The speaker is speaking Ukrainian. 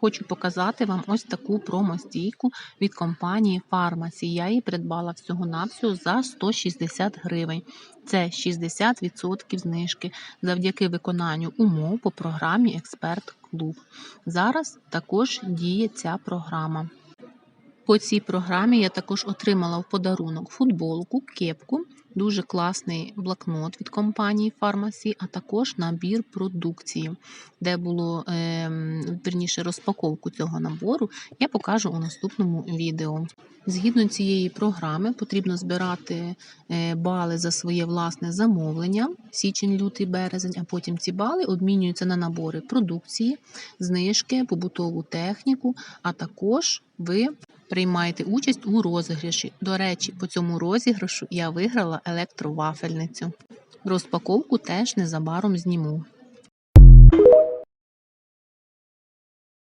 хочу показати вам ось таку промостійку від компанії Фармасі. Я її придбала всього-навсього за 160 гривень. Це 60% знижки завдяки виконанню умов по програмі Експерт Клуб. Зараз також діє ця програма. По цій програмі я також отримала в подарунок футболку, кепку, дуже класний блокнот від компанії Фармасі, а також набір продукції, де було ем, верніше розпаковку цього набору, я покажу у наступному відео. Згідно цієї програми потрібно збирати е, бали за своє власне замовлення січень, лютий, березень, а потім ці бали обмінюються на набори продукції, знижки, побутову техніку, а також ви приймаєте участь у розіграші. До речі, по цьому розіграшу я виграла електровафельницю. Розпаковку теж незабаром зніму.